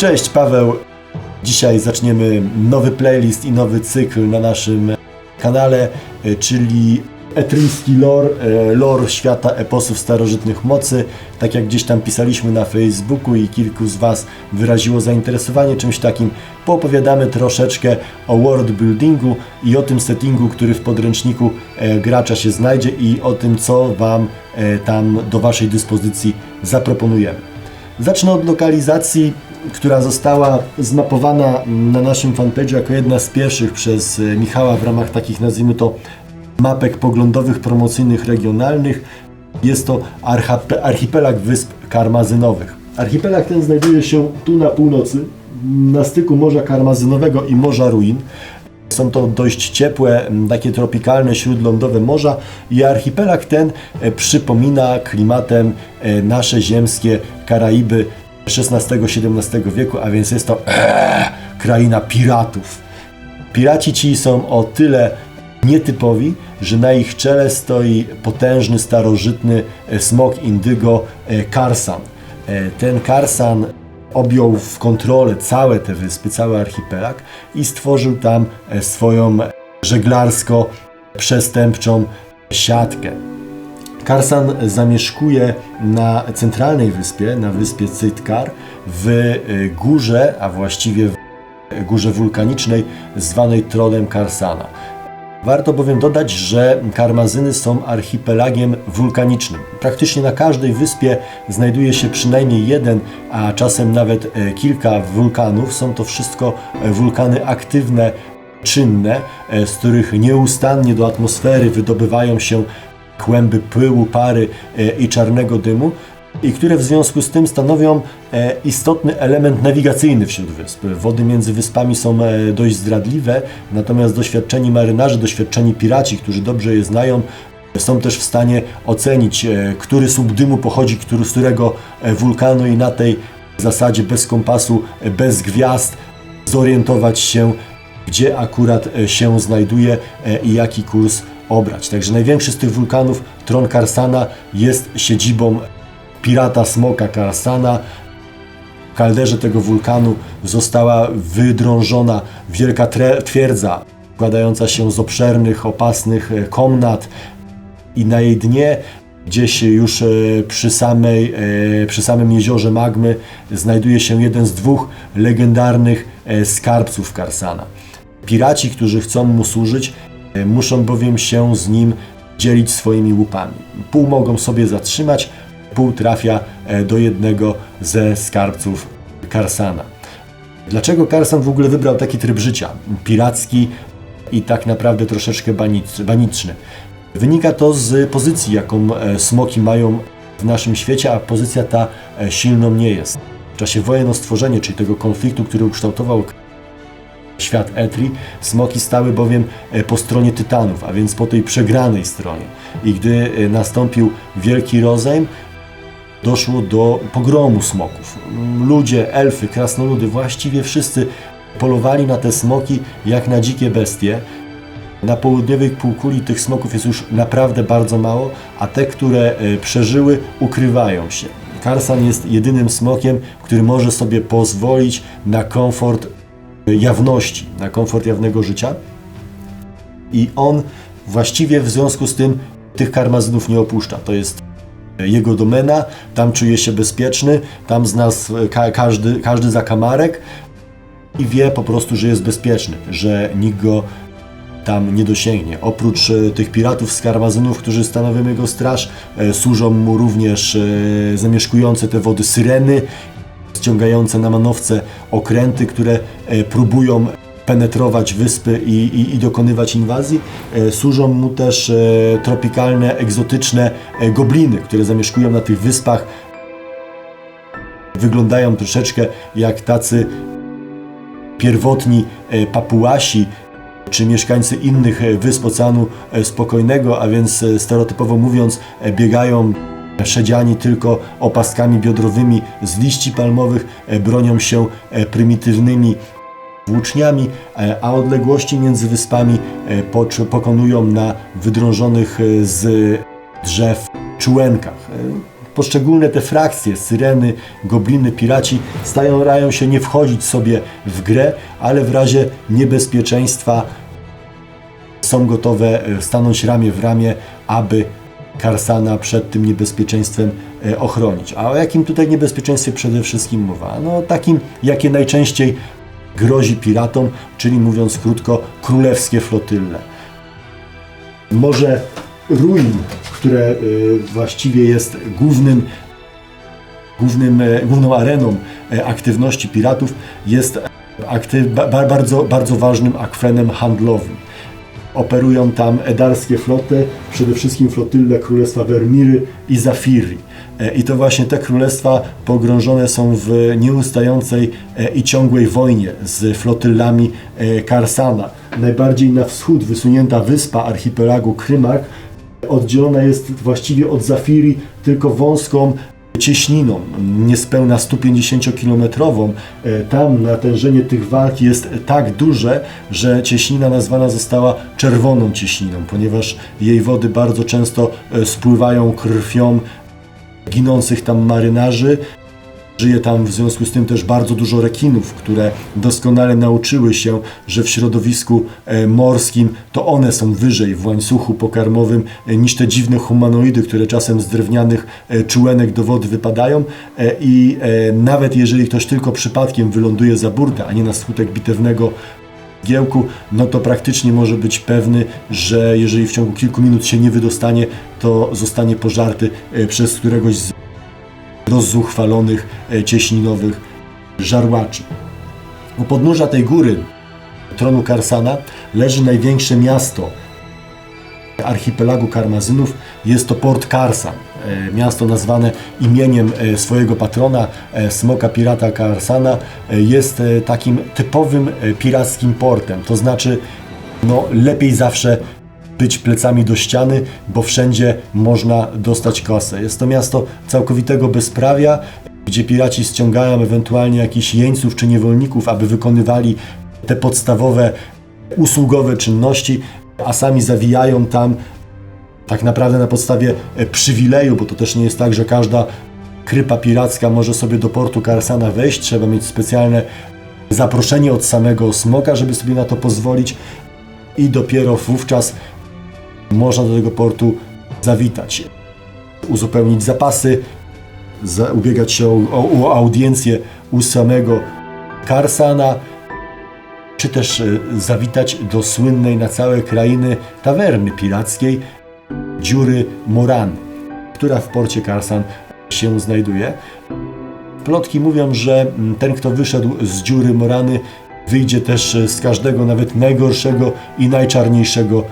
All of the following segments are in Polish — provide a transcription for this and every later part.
Cześć, Paweł. Dzisiaj zaczniemy nowy playlist i nowy cykl na naszym kanale, e, czyli etryjski lore, lore świata eposów starożytnych mocy. Tak jak gdzieś tam pisaliśmy na Facebooku i kilku z Was wyraziło zainteresowanie czymś takim, poopowiadamy troszeczkę o world buildingu i o tym settingu, który w podręczniku e, gracza się znajdzie i o tym, co Wam e, tam do Waszej dyspozycji zaproponujemy. Zacznę od lokalizacji, która została zmapowana na naszym fanpage'u jako jedna z pierwszych przez e, Michała w ramach takich, nazwijmy to, mapek poglądowych, promocyjnych, regionalnych. Jest to archipelag wysp karmazynowych. Archipelag ten znajduje się tu na północy, na styku Morza Karmazynowego i Morza Ruin. Są to dość ciepłe, takie tropikalne, śródlądowe morza i archipelag ten e, przypomina klimatem e, nasze ziemskie Karaiby XVI-XVII wieku, a więc jest to e, kraina piratów. Piraci ci są o tyle nietypowi, że na ich czele stoi potężny, starożytny e, smok indygo e, Karsan. E, Ten Karsan objął w kontrolę całe te wyspy, cały archipelag i stworzył tam swoją żeglarsko-przestępczą siatkę. Karsan zamieszkuje na centralnej wyspie, na wyspie Cytkar, w e, górze, a właściwie w górze wulkanicznej zwanej Trollem Karsana. Warto bowiem dodać, że Karmazyny są archipelagiem wulkanicznym. Praktycznie na każdej wyspie znajduje się przynajmniej jeden, a czasem nawet e, kilka wulkanów. Są to wszystko e, wulkany aktywne, czynne, e, z których nieustannie do atmosfery wydobywają się kłęby pyłu, pary e, i czarnego dymu i które w związku z tym stanowią e, istotny element nawigacyjny wśród wysp. Wody między wyspami są e, dość zdradliwe, natomiast doświadczeni marynarze, doświadczeni piraci, którzy dobrze je znają, są też w stanie ocenić, który słup dymu pochodzi który, z którego wulkanu i na tej zasadzie bez kompasu, bez gwiazd zorientować się, gdzie akurat się znajduje i jaki kurs obrać. Także największy z tych wulkanów, Tron Karsana, jest siedzibą pirata smoka Karsana. W kalderze tego wulkanu została wydrążona wielka twierdza, składająca się z obszernych, opasnych e, komnat i na jej dnie gdzieś już e, przy, samej, e, przy samym jeziorze Magmy znajduje się jeden z dwóch legendarnych skarbców Karsana. Piraci, którzy chcą mu służyć, muszą bowiem się z nim dzielić swoimi łupami. Pół mogą sobie zatrzymać, pół trafia e, do jednego ze skarbców Karsana. Dlaczego Karsan w ogóle wybrał taki tryb życia? Piracki i tak naprawdę troszeczkę banic- baniczny. Wynika to z pozycji, jaką e, smoki mają w naszym świecie, a pozycja ta e, silną nie jest. W czasie wojen o stworzenie, czyli tego konfliktu, który ukształtował świat Etri, smoki stały bowiem e, po stronie Tytanów, a więc po tej przegranej stronie. I gdy e, nastąpił wielki rozejm, doszło do pogromu smoków. Ludzie, elfy, krasnoludy, właściwie wszyscy polowali na te smoki jak na dzikie bestie. Na południowej półkuli tych smoków jest już naprawdę bardzo mało, a te, które e, przeżyły, ukrywają się. Karsan jest jedynym smokiem, który może sobie pozwolić na komfort jawności, na komfort jawnego życia. I on właściwie w związku z tym tych karmazynów nie opuszcza. To jest jego domena, tam czuje się bezpieczny, tam z nas e, ka każdy, każdy zakamarek i wie po prostu, że jest bezpieczny, że nikt go tam nie dosięgnie. Oprócz e, tych piratów z karmazynów, którzy stanowią jego straż, e, służą mu również e, zamieszkujące te wody syreny, ściągające na manowce okręty, które e, próbują penetrować wyspy i, i, i dokonywać inwazji. E, Służą mu też e, tropikalne, egzotyczne gobliny, które zamieszkują na tych wyspach. Wyglądają troszeczkę jak tacy pierwotni papuasi, czy mieszkańcy innych wysp Oceanu Spokojnego, a więc stereotypowo mówiąc, biegają szedziani tylko opaskami biodrowymi z liści palmowych, e, bronią się e, prymitywnymi włóczniami, e, a odległości między wyspami pokonują na wydrążonych z drzew czółenkach. Poszczególne te frakcje, syreny, gobliny, piraci starają się nie wchodzić sobie w grę, ale w razie niebezpieczeństwa są gotowe stanąć ramię w ramię, aby Karsana przed tym niebezpieczeństwem e, ochronić. A o jakim tutaj niebezpieczeństwie przede wszystkim mowa? No takim, jakie najczęściej grozi piratom, czyli mówiąc krótko, królewskie flotylle. Morze Ruin, które e, właściwie jest głównym głównym, e, główną areną aktywności piratów jest aktyw, ba, bardzo, bardzo ważnym akwenem handlowym. Operują tam edarskie floty, przede wszystkim flotylle Królestwa Vermiry i Zafiri. E, I to właśnie te królestwa pogrążone są w nieustającej i ciągłej wojnie z flotyllami Karsana. Najbardziej na wschód wysunięta wyspa archipelagu Krymak oddzielona jest właściwie od Zafiri tylko wąską cieśniną, niespełna 150-kilometrową. E, Tam natężenie tych walk jest tak duże, że cieśnina nazwana została czerwoną cieśniną, ponieważ jej wody bardzo często e, spływają krwią ginących tam marynarzy. Żyje tam w związku z tym też bardzo dużo rekinów, które doskonale nauczyły się, że w środowisku e, morskim to one są wyżej w łańcuchu pokarmowym e, niż te dziwne humanoidy, które czasem z drewnianych e, czułenek do wody wypadają. I nawet jeżeli ktoś tylko przypadkiem wyląduje za burtę, a nie na skutek bitewnego giełku, no to praktycznie może być pewny, że jeżeli w ciągu kilku minut się nie wydostanie, to zostanie pożarty przez któregoś z rozzuchwalonych, e, cieśninowych żarłaczy. U podnóża tej góry, tronu Karsana, leży największe miasto archipelagu Karmazynów. Jest to Port Karsan, e, miasto nazwane imieniem e, swojego patrona, smoka pirata Karsana. Jest takim typowym pirackim portem, to znaczy no, lepiej zawsze być plecami do ściany, bo wszędzie można dostać kasę. Jest to miasto całkowitego bezprawia, gdzie piraci ściągają ewentualnie jakichś jeńców czy niewolników, aby wykonywali te podstawowe usługowe czynności, a sami zawijają tam tak naprawdę na podstawie e, przywileju, bo to też nie jest tak, że każda krypa piracka może sobie do portu Karsana wejść, trzeba mieć specjalne zaproszenie od samego smoka, żeby sobie na to pozwolić i dopiero wówczas można do tego portu zawitać, uzupełnić zapasy, za, ubiegać się o, o, o audiencję u samego Karsana, czy też e, zawitać do słynnej na całe krainy tawerny pirackiej Dziury Morany, która w porcie Karsan się znajduje. Plotki mówią, że ten, kto wyszedł z dziury Morany, wyjdzie też e, z każdego, nawet najgorszego i najczarniejszego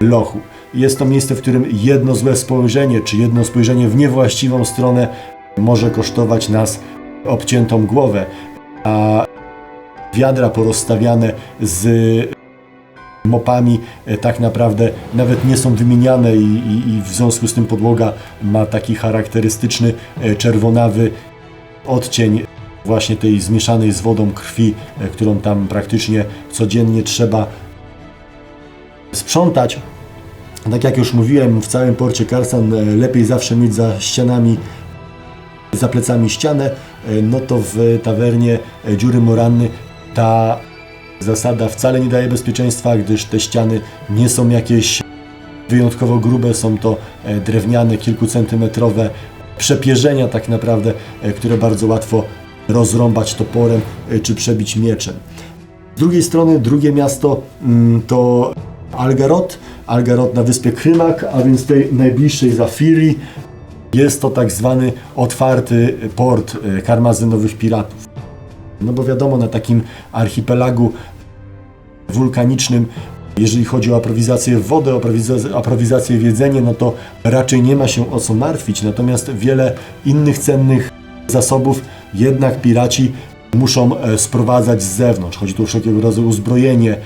lochu. Jest to miejsce, w którym jedno złe spojrzenie, czy jedno spojrzenie w niewłaściwą stronę może kosztować nas obciętą głowę, a wiadra porozstawiane z mopami e, tak naprawdę nawet nie są wymieniane i, i, i w związku z tym podłoga ma taki charakterystyczny e, czerwonawy odcień właśnie tej zmieszanej z wodą krwi, e, którą tam praktycznie codziennie trzeba sprzątać. Tak jak już mówiłem, w całym porcie Karsan e, lepiej zawsze mieć za ścianami, za plecami ścianę, e, no to w tawernie e, Dziury Moranny ta zasada wcale nie daje bezpieczeństwa, gdyż te ściany nie są jakieś wyjątkowo grube, są to drewniane, kilkucentymetrowe przepierzenia tak naprawdę, które bardzo łatwo rozrąbać toporem czy przebić mieczem. Z drugiej strony drugie miasto mm, to Algarot, Algarot na wyspie Krymak, a więc tej najbliższej Zafiri. Jest to tak zwany otwarty port e, karmazynowych piratów. No bo wiadomo, na takim archipelagu wulkanicznym, jeżeli chodzi o aprowizację wody, aprowiza- aprowizację w jedzenie, no to raczej nie ma się o co martwić. Natomiast wiele innych cennych zasobów jednak piraci muszą e, sprowadzać z zewnątrz. Chodzi tu o wszelkiego rodzaju uzbrojenie,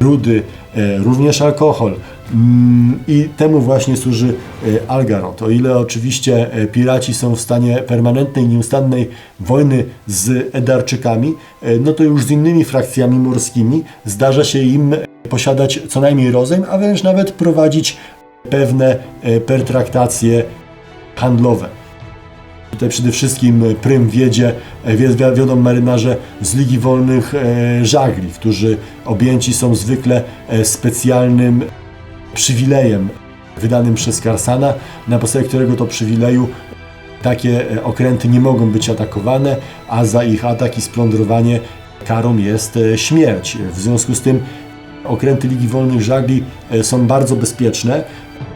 rudy, e, również alkohol. Mm, I temu właśnie służy e, Algarot. O ile oczywiście e, piraci są w stanie permanentnej, nieustannej wojny z Edarczykami, e, no to już z innymi frakcjami morskimi zdarza się im posiadać co najmniej rozejm, a wręcz nawet prowadzić pewne pertraktacje handlowe. Tutaj przede wszystkim prym wiedzie, wie- wi- wiodą marynarze z Ligi Wolnych Żagli, którzy objęci są zwykle specjalnym przywilejem wydanym przez Karsana, na podstawie którego to przywileju takie e, okręty nie mogą być atakowane, a za ich atak i splądrowanie karą jest e, śmierć. W związku z tym okręty Ligi Wolnych Żagli e, są bardzo bezpieczne,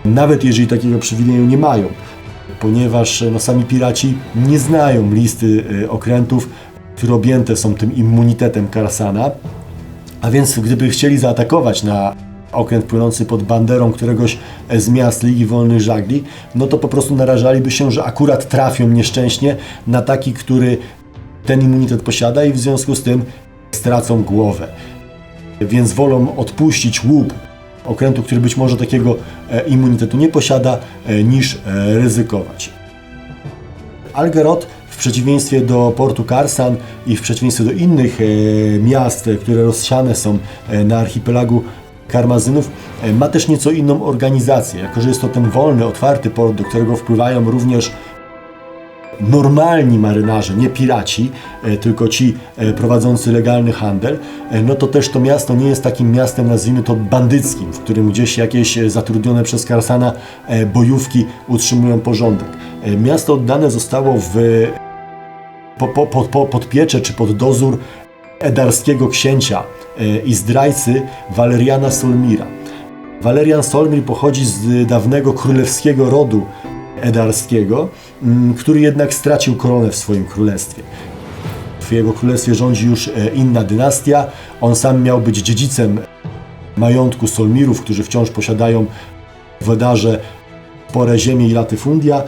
nawet jeżeli takiego przywileju nie mają, ponieważ no, sami piraci nie znają listy okrętów, które objęte są tym immunitetem Karsana, a więc gdyby chcieli zaatakować na okręt płynący pod banderą któregoś z miast Ligi Wolnych Żagli, no to po prostu narażaliby się, że akurat trafią nieszczęśnie na taki, który ten immunitet posiada i w związku z tym stracą głowę. Więc wolą odpuścić łup okrętu, który być może takiego e, immunitetu nie posiada, e, niż e, ryzykować. Algerot w przeciwieństwie do portu Karsan i w przeciwieństwie do innych e, miast, e, które rozsiane są e, na archipelagu Karmazynów, e, ma też nieco inną organizację. Jako, że jest to ten wolny, otwarty port, do którego wpływają również normalni marynarze, nie piraci, e, tylko ci e, prowadzący legalny handel, no to też to miasto nie jest takim miastem, nazwijmy to bandyckim, w którym gdzieś jakieś zatrudnione przez Karsana bojówki utrzymują porządek. Miasto oddane zostało w, po, po, po, pod pieczę czy pod dozór edarskiego księcia e, i zdrajcy Waleriana Solmira. Walerian Solmir pochodzi z dawnego królewskiego rodu edarskiego, mm, który jednak stracił koronę w swoim królestwie. W jego królestwie rządzi już e, inna dynastia. On sam miał być dziedzicem majątku Solmirów, którzy wciąż posiadają w Edarze spore ziemie i latyfundia,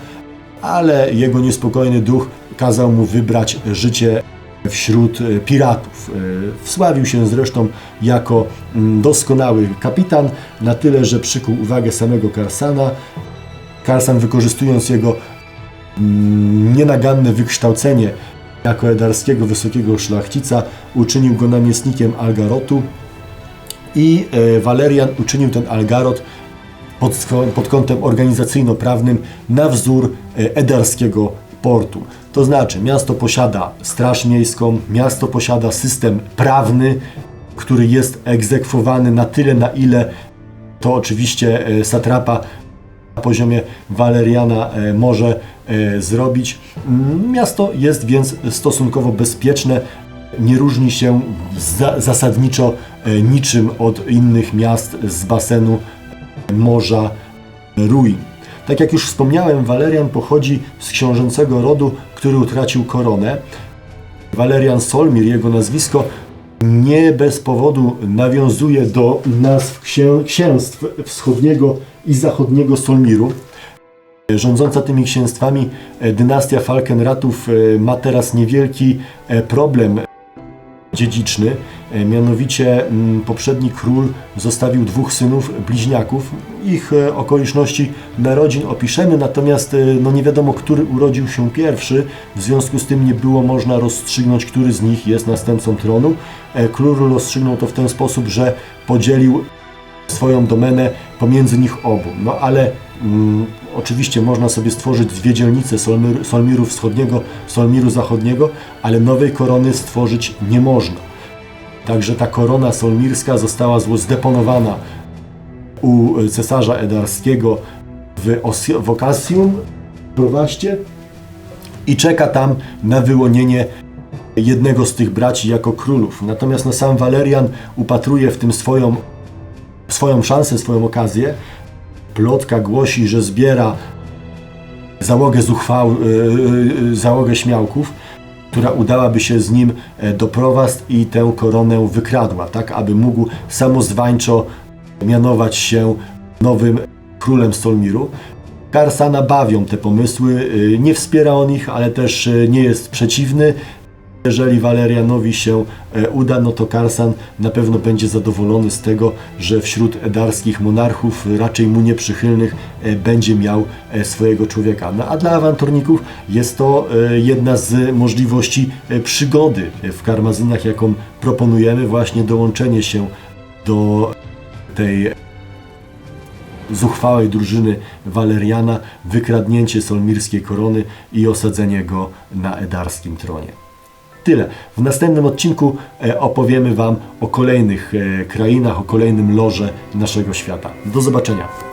ale jego niespokojny duch kazał mu wybrać życie wśród e, piratów. E, Wsławił się zresztą jako mm, doskonały kapitan, na tyle, że przykuł uwagę samego Karsana. Karsan wykorzystując jego mm, nienaganne wykształcenie jako edarskiego wysokiego szlachcica, uczynił go namiestnikiem Algarotu i e, Walerian uczynił ten Algarot pod, pod kątem organizacyjno-prawnym na wzór edarskiego portu. To znaczy, miasto posiada straż miejską, miasto posiada system prawny, który jest egzekwowany na tyle, na ile to oczywiście e, satrapa na poziomie Waleriana e, może e, zrobić. Mm, Miasto jest więc stosunkowo bezpieczne, nie różni się za, zasadniczo niczym od innych miast z basenu Morza Ruin. Tak jak już wspomniałem, Walerian pochodzi z książęcego rodu, który utracił koronę. Walerian Solmir, jego nazwisko, nie bez powodu nawiązuje do nazw księ- księstw wschodniego i zachodniego Solmiru. Rządząca tymi księstwami e, dynastia Falkenratów e, ma teraz niewielki e, problem dziedziczny. E, Mianowicie mm, poprzedni król zostawił dwóch synów bliźniaków. Ich e, okoliczności narodzin opiszemy, natomiast e, no nie wiadomo, który urodził się pierwszy. W związku z tym nie było można rozstrzygnąć, który z nich jest następcą tronu. Król rozstrzygnął to w ten sposób, że podzielił swoją domenę pomiędzy nich obu. No ale mm, oczywiście można sobie stworzyć dwie dzielnice Solmir, Solmiru Wschodniego, Solmiru Zachodniego, ale nowej korony stworzyć nie można. Także ta korona solmirska została zdeponowana u cesarza edarskiego w, Os- w Okasium, w Prowaście i czeka tam na wyłonienie jednego z tych braci jako królów. Natomiast no, sam Walerian upatruje w tym swoją, swoją szansę, swoją okazję. Plotka głosi, że zbiera załogę zuchwał, yy, załogę śmiałków, która udałaby się z nim e, do i tę koronę wykradła, tak aby mógł samozwańczo mianować się nowym królem Stolmiru. Karsana bawią te pomysły, y, nie wspiera on ich, ale też y, nie jest przeciwny. Jeżeli Walerianowi się e, uda, no to Karsan na pewno będzie zadowolony z tego, że wśród edarskich monarchów, raczej mu nieprzychylnych, e, będzie miał e, swojego człowieka. No a dla awanturników jest to jedna z możliwości przygody w Karmazynach, jaką proponujemy, właśnie dołączenie się do tej zuchwałej drużyny Waleriana, wykradnięcie solmirskiej korony i osadzenie go na edarskim tronie. Tyle. W następnym odcinku e, opowiemy Wam o kolejnych e, krainach, o kolejnym loże naszego świata. Do zobaczenia.